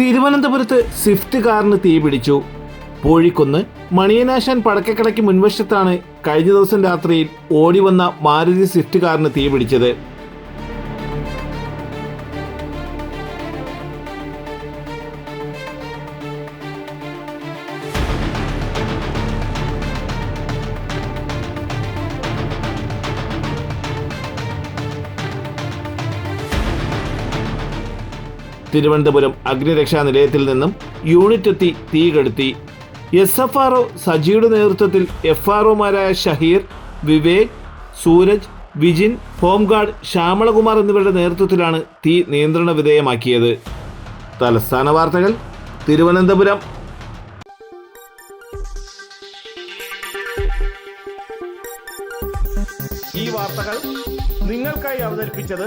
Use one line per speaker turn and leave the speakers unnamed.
തിരുവനന്തപുരത്ത് സ്വിഫ്റ്റ് കാറിന് തീപിടിച്ചു പൂഴിക്കുന്ന് മണിയനാശാൻ പടക്കക്കടയ്ക്ക് മുൻവശത്താണ് കഴിഞ്ഞ ദിവസം രാത്രിയിൽ ഓടിവന്ന മാരുതി സ്വിഫ്റ്റ് കാറിന് തീപിടിച്ചത് തിരുവനന്തപുരം അഗ്നിരക്ഷാ നിലയത്തിൽ നിന്നും യൂണിറ്റ് എത്തി തീ കെടുത്തി എസ് എഫ് ആർ ഒ സജിയുടെ നേതൃത്വത്തിൽ എഫ് ആർ ഒമാരായ ഷഹീർ വിവേക് സൂരജ് വിജിൻ ഹോംഗാർഡ് ശ്യാമളകുമാർ എന്നിവരുടെ നേതൃത്വത്തിലാണ് തീ നിയന്ത്രണ വിധേയമാക്കിയത്. തലസ്ഥാന വാർത്തകൾ തിരുവനന്തപുരം. ഈ വാർത്തകൾ നിങ്ങൾക്കായി അവതരിപ്പിച്ചത്